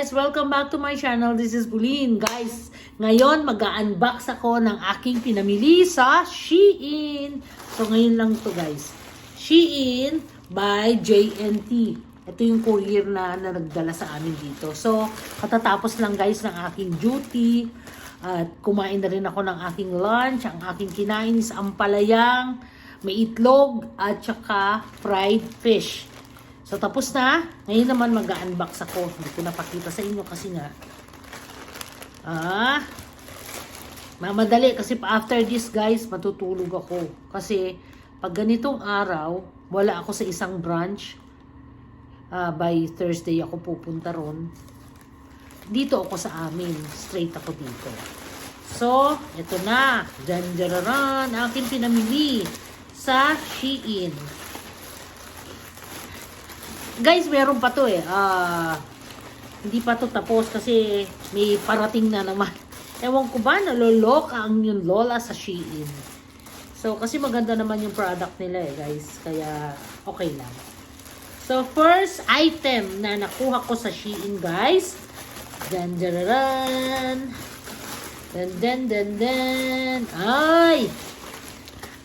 guys! Welcome back to my channel. This is Bulin. Guys, ngayon mag-unbox ako ng aking pinamili sa Shein. So ngayon lang to guys. Shein by JNT. Ito yung courier na, na nagdala sa amin dito. So, katatapos lang guys ng aking duty. At kumain na rin ako ng aking lunch. Ang aking kinain is ampalayang, may itlog, at saka fried fish. So, tapos na. Ngayon naman mag-unbox ako. Hindi ko napakita sa inyo kasi nga. Ah. Mamadali kasi after this guys, matutulog ako. Kasi pag ganitong araw, wala ako sa isang branch. Ah, by Thursday ako pupunta ron. Dito ako sa amin. Straight ako dito. So, ito na. Janjararan. Aking pinamili sa Shein. Guys, meron pa to eh. Ah, hindi pa to tapos kasi may parating na naman. Ewan ko ba, naloloka ang yung lola sa Shein. So, kasi maganda naman yung product nila eh, guys. Kaya, okay lang. So, first item na nakuha ko sa Shein, guys. Dan, dan, dan, dan, dan, dan. Ay!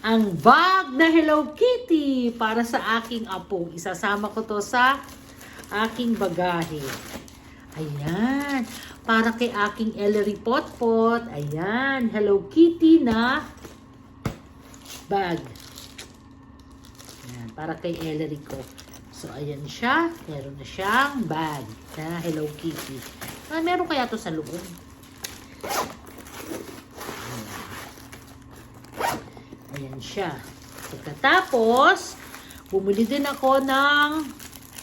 Ang bag na Hello Kitty para sa aking apo. Isasama ko to sa aking bagahe. Ayan. Para kay aking Ellery Potpot. Ayan. Hello Kitty na bag. Ayan. Para kay Ellery ko. So, ayan siya. Meron na siyang bag na Hello Kitty. Ah, meron kaya to sa loob? Ayan siya. Pagkatapos, bumili din ako ng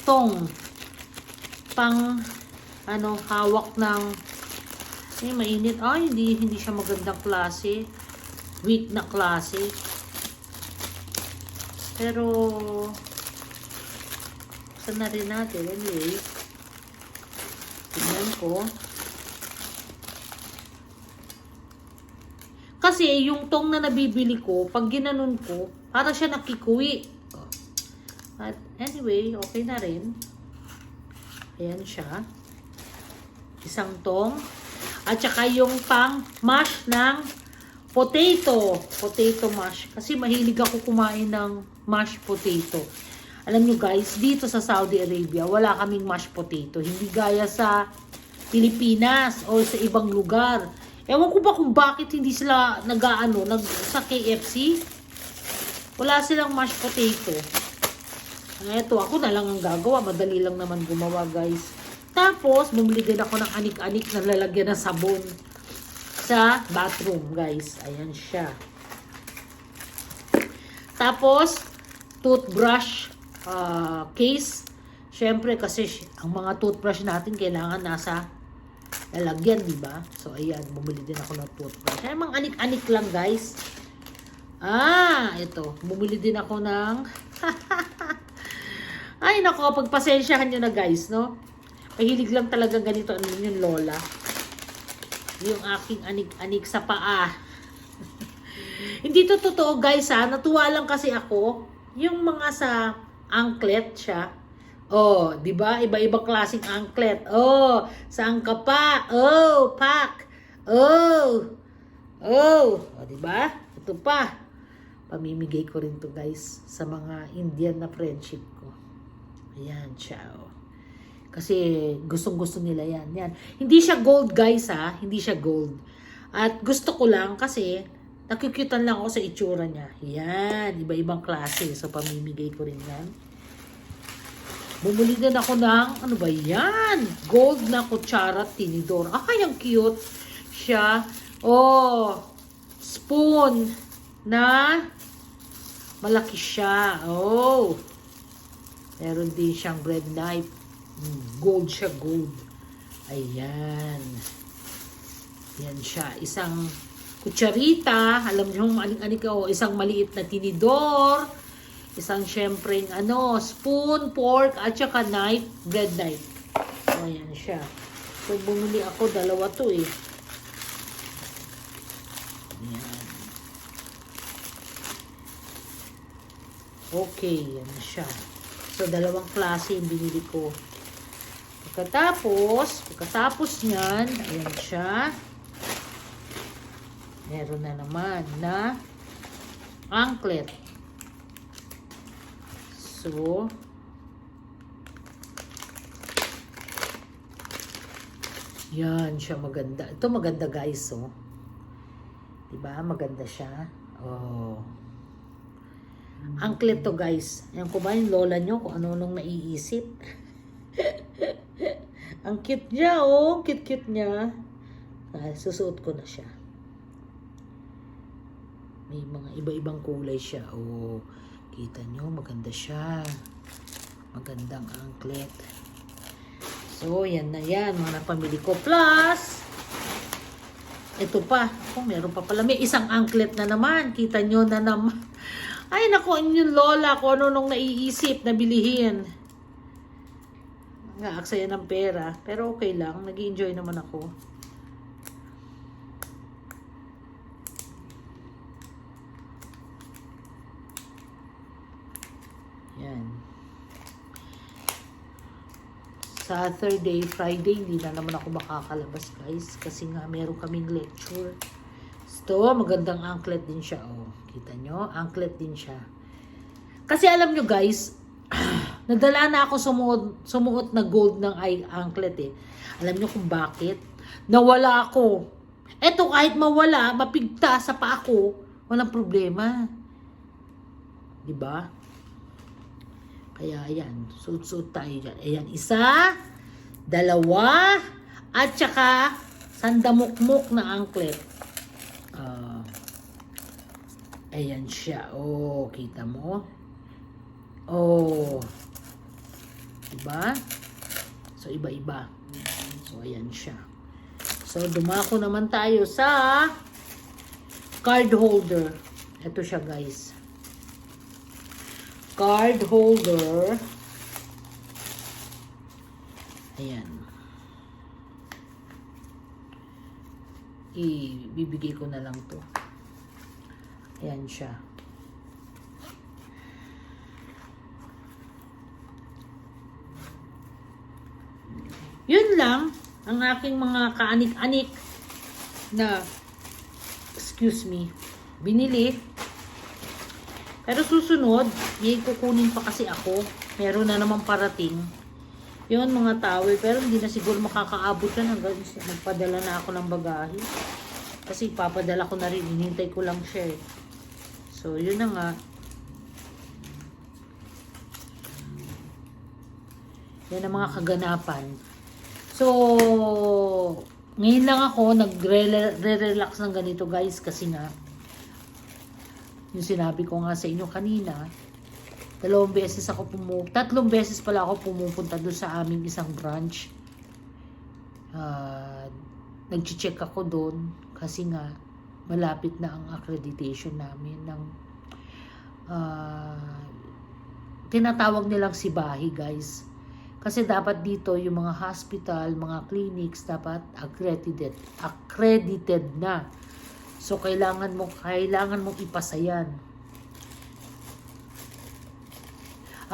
tong pang ano, hawak ng eh, mainit. Ay, hindi, hindi siya magandang klase. Weak na klase. Pero, saan na rin natin? Anyway, tignan ko. Kasi yung tong na nabibili ko, pag ginanon ko, para siya nakikuwi. At anyway, okay na rin. Ayan siya. Isang tong. At saka yung pang mash ng potato. Potato mash. Kasi mahilig ako kumain ng mashed potato. Alam nyo guys, dito sa Saudi Arabia, wala kaming mashed potato. Hindi gaya sa Pilipinas o sa ibang lugar. Ewan ko ba kung bakit hindi sila nag-ano, nag, sa KFC. Wala silang mashed potato. Eto, ako na lang ang gagawa. Madali lang naman gumawa, guys. Tapos, bumili din ako ng anik-anik na lalagyan ng sabon sa bathroom, guys. Ayan siya. Tapos, toothbrush ah, case. Siyempre, kasi ang mga toothbrush natin kailangan nasa lalagyan, di ba? So, ayan, bumili din ako ng toothbrush. Ay, mga anik-anik lang, guys. Ah, ito. Bumili din ako ng... Ay, nako, pagpasensyahan nyo na, guys, no? Mahilig lang talaga ganito, ano yung lola. Yung aking anik-anik sa paa. Hindi to totoo, guys, ha? Natuwa lang kasi ako. Yung mga sa anklet siya, Oh, 'di ba? Iba-ibang klaseng anklet. Oh, saan ka pa? Oh, pak. Oh. Oh, oh 'di ba? Ito pa. Pamimigay ko rin to, guys, sa mga Indian na friendship ko. Ayan, ciao. Kasi gustong-gusto nila yan. Yan. Hindi siya gold, guys, ha? Hindi siya gold. At gusto ko lang kasi nakikitan lang ako sa itsura niya. Yan, iba-ibang klase. So, pamimigay ko rin yan. Bumili din ako ng, ano ba yan? Gold na kutsara tinidor. Ay, ang cute siya. Oh, spoon na malaki siya. Oh. Meron din siyang bread knife. Gold siya, gold. Ayan. Yan siya. Isang kutsarita. Alam niyo, aling-aling ko. Isang maliit na tinidor. Isang syempreng ano, spoon, fork, at saka knife, bread knife. Ayan siya. So, bumili ako, dalawa to eh. Ayan. Okay, yan siya. So, dalawang klase yung binili ko. Pagkatapos, pagkatapos niyan, ayan siya. Meron na naman na anklet. So, yan siya maganda. Ito maganda guys, oh. Diba? Maganda siya. Oh. Anklet to guys. Yan ko lola nyo kung ano nung naiisip? Ang cute niya, oh. Cute-cute niya. Ah, susuot ko na siya. May mga iba-ibang kulay siya. Oh, kita nyo, maganda siya. Magandang anklet. So, yan na yan, mga napamili ko. Plus, ito pa. Oh, meron pa pala. May isang anklet na naman. Kita nyo na naman. Ay, naku, yung lola ko ano nung naiisip na bilihin. Nga, aksaya ng pera. Pero okay lang. nag enjoy naman ako. Yan. Saturday, Friday, hindi na naman ako makakalabas guys. Kasi nga meron kaming lecture. So, magandang anklet din siya. Oh, kita nyo? Anklet din siya. Kasi alam nyo guys, nadala na ako sumuot, sumuot na gold ng eye anklet eh. Alam nyo kung bakit? Nawala ako. Eto kahit mawala, mapigta sa paa ko, walang problema. 'Di ba? Kaya ayan, suit-suit tayo dyan. Ayan, isa, dalawa, at saka sandamukmuk na anklet. Ah, ayan siya. Oh, kita mo? Oh. Diba? So, iba-iba. So, ayan siya. So, dumako naman tayo sa card holder. Ito siya, guys. Card holder. Ayan. Ibibigay ko na lang to. Ayan siya. Yun lang ang aking mga kaanik-anik na excuse me, binili. Pero susunod, may kukunin pa kasi ako. Meron na naman parating. Yun, mga towel. Pero hindi na siguro makakaabot yan hanggang magpadala na ako ng bagahe. Kasi papadala ko na rin. Hinintay ko lang siya eh. So, yun na nga. Yan ang mga kaganapan. So, ngayon lang ako nagre-relax ng ganito guys kasi nga yung sinabi ko nga sa inyo kanina dalawang beses ako pumu tatlong beses pala ako pumupunta doon sa aming isang branch uh, nag-check ako doon kasi nga malapit na ang accreditation namin ng uh, tinatawag nilang sibahi guys kasi dapat dito yung mga hospital, mga clinics dapat accredited, accredited na. So kailangan mo kailangan mong ipasa yan.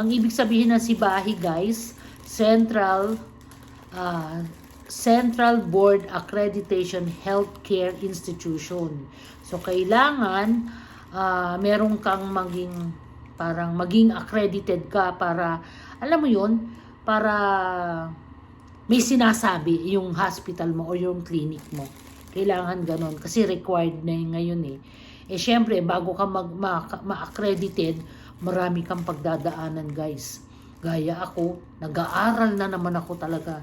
Ang ibig sabihin ng sibahi guys, Central uh, Central Board Accreditation Healthcare Institution. So kailangan uh, meron kang maging parang maging accredited ka para alam mo 'yon, para may sinasabi yung hospital mo o yung clinic mo. Kailangan ganon kasi required na yun ngayon eh. Eh syempre, bago ka mag, ma, ma-accredited, marami kang pagdadaanan guys. Gaya ako, nag-aaral na naman ako talaga.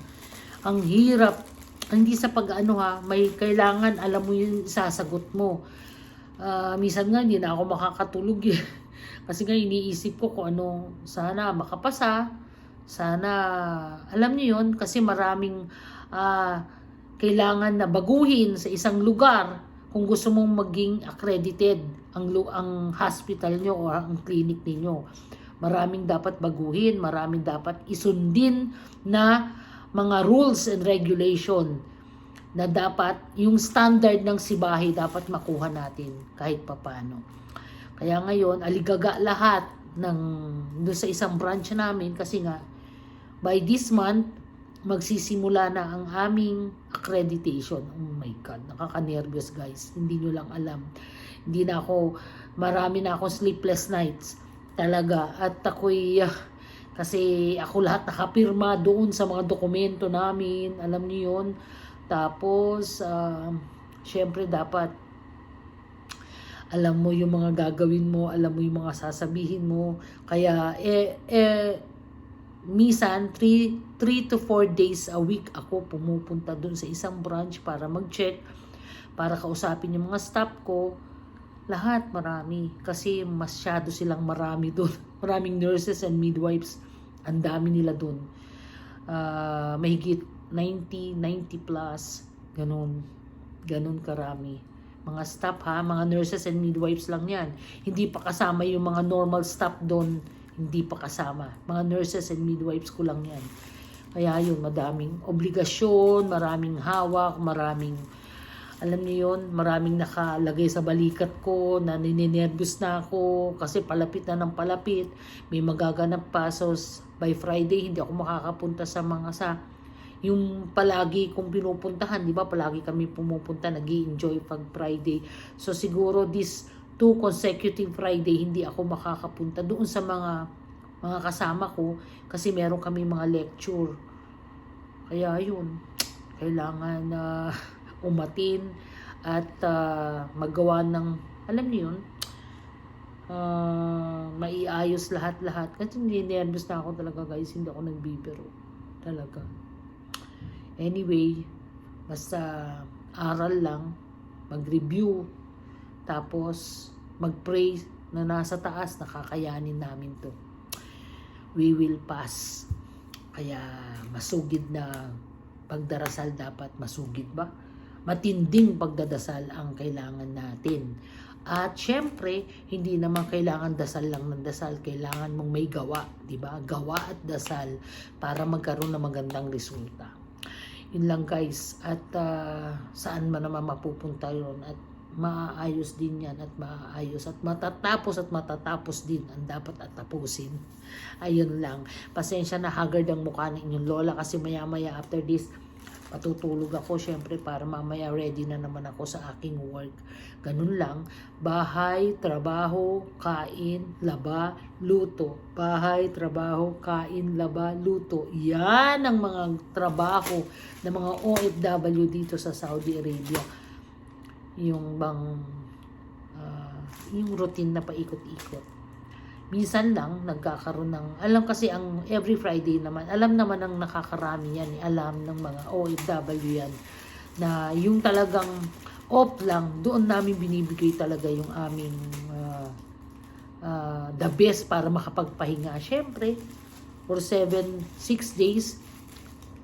Ang hirap, hindi sa pag-ano ha, may kailangan alam mo yung sasagot mo. Uh, minsan nga hindi na ako makakatulog eh. Kasi nga iniisip ko kung ano, sana makapasa, sana, alam niyo yun, kasi maraming uh, kailangan na baguhin sa isang lugar kung gusto mong maging accredited ang, ang hospital nyo o ang clinic ninyo. Maraming dapat baguhin, maraming dapat isundin na mga rules and regulation na dapat yung standard ng sibahi dapat makuha natin kahit papano. Kaya ngayon, aligaga lahat ng doon sa isang branch namin kasi nga by this month magsisimula na ang aming accreditation. Oh my God, nakaka-nervous guys. Hindi nyo lang alam. Hindi na ako, marami na ako sleepless nights. Talaga. At ako'y, ah, kasi ako lahat nakapirma doon sa mga dokumento namin. Alam niyo yun. Tapos, ah, syempre dapat alam mo yung mga gagawin mo, alam mo yung mga sasabihin mo. Kaya, eh, eh, misan 3 3 to 4 days a week ako pumupunta dun sa isang branch para mag-check para kausapin yung mga staff ko. Lahat marami kasi masyado silang marami dun. Maraming nurses and midwives ang dami nila dun. Ah, mahigit 90 90 plus ganun. Ganun karami. Mga staff ha? Mga nurses and midwives lang yan. Hindi pa kasama yung mga normal staff doon hindi pa kasama. Mga nurses and midwives ko lang yan. Kaya yun, madaming obligasyon, maraming hawak, maraming, alam niyo yun, maraming nakalagay sa balikat ko, na nininervous na ako, kasi palapit na ng palapit, may magaganap pa, so by Friday, hindi ako makakapunta sa mga sa, yung palagi kong pinupuntahan, di ba, palagi kami pumupunta, nag enjoy pag Friday. So siguro this two consecutive Friday hindi ako makakapunta doon sa mga mga kasama ko kasi meron kami mga lecture. Kaya yun, kailangan na umatin at ah, magawa ng alam niyo yun, ah, maiayos lahat-lahat. Kasi nervous na ako talaga guys, hindi ako nagbibiro. Talaga. Anyway, basta aral lang, mag-review, tapos, mag-pray na nasa taas, nakakayanin namin to. We will pass. Kaya, masugid na pagdarasal dapat masugid ba? Matinding pagdadasal ang kailangan natin. At syempre, hindi naman kailangan dasal lang ng dasal, kailangan mong may gawa, 'di ba? Gawa at dasal para magkaroon ng magandang resulta. Yun lang guys. At ah, saan man naman mapupunta yun at maaayos din yan at maaayos at matatapos at matatapos din ang dapat at tapusin. Ayun lang. Pasensya na haggard ang mukha ng inyong lola kasi maya maya after this patutulog ako syempre para mamaya ready na naman ako sa aking work. Ganun lang. Bahay, trabaho, kain, laba, luto. Bahay, trabaho, kain, laba, luto. Yan ang mga trabaho ng mga OFW dito sa Saudi Arabia yung bang ah, yung routine na paikot-ikot. Minsan lang nagkakaroon ng alam kasi ang every Friday naman, alam naman ng nakakarami yan, eh, alam ng mga OFW yan na yung talagang off lang, doon namin binibigay talaga yung aming ah, ah, the best para makapagpahinga. Syempre, for 7, 6 days,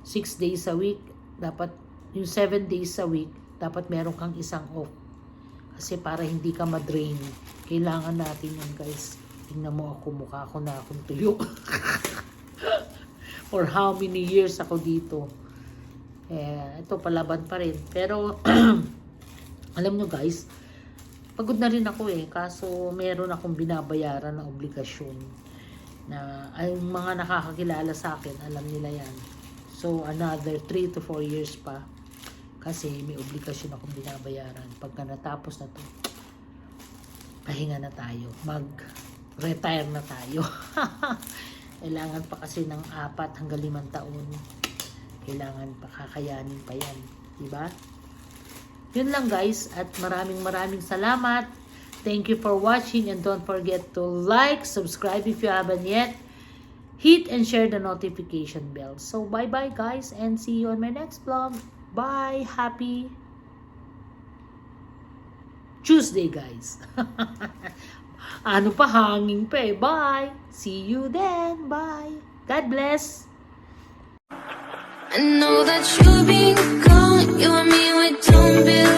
6 days a week, dapat yung 7 days a week, dapat meron kang isang off. Kasi para hindi ka ma-drain, kailangan natin yun guys. Tingnan mo ako, mukha ko na akong tuyo. For how many years ako dito. Eh, ito palaban pa rin. Pero, alam nyo guys, pagod na rin ako eh. Kaso, meron akong binabayaran na obligasyon. Na, ay mga nakakakilala sa akin, alam nila yan. So, another 3 to 4 years pa kasi may obligasyon akong binabayaran. Pagka natapos na to, pahinga na tayo. Mag-retire na tayo. Kailangan pa kasi ng apat hanggang limang taon. Kailangan pa kakayanin pa yan. Diba? Yun lang guys. At maraming maraming salamat. Thank you for watching and don't forget to like, subscribe if you haven't yet. Hit and share the notification bell. So bye bye guys and see you on my next vlog. Bye. Happy Tuesday, guys. ano pa, hanging pa eh. Bye. See you then. Bye. God bless. I know that you've been gone, you and me, we don't belong.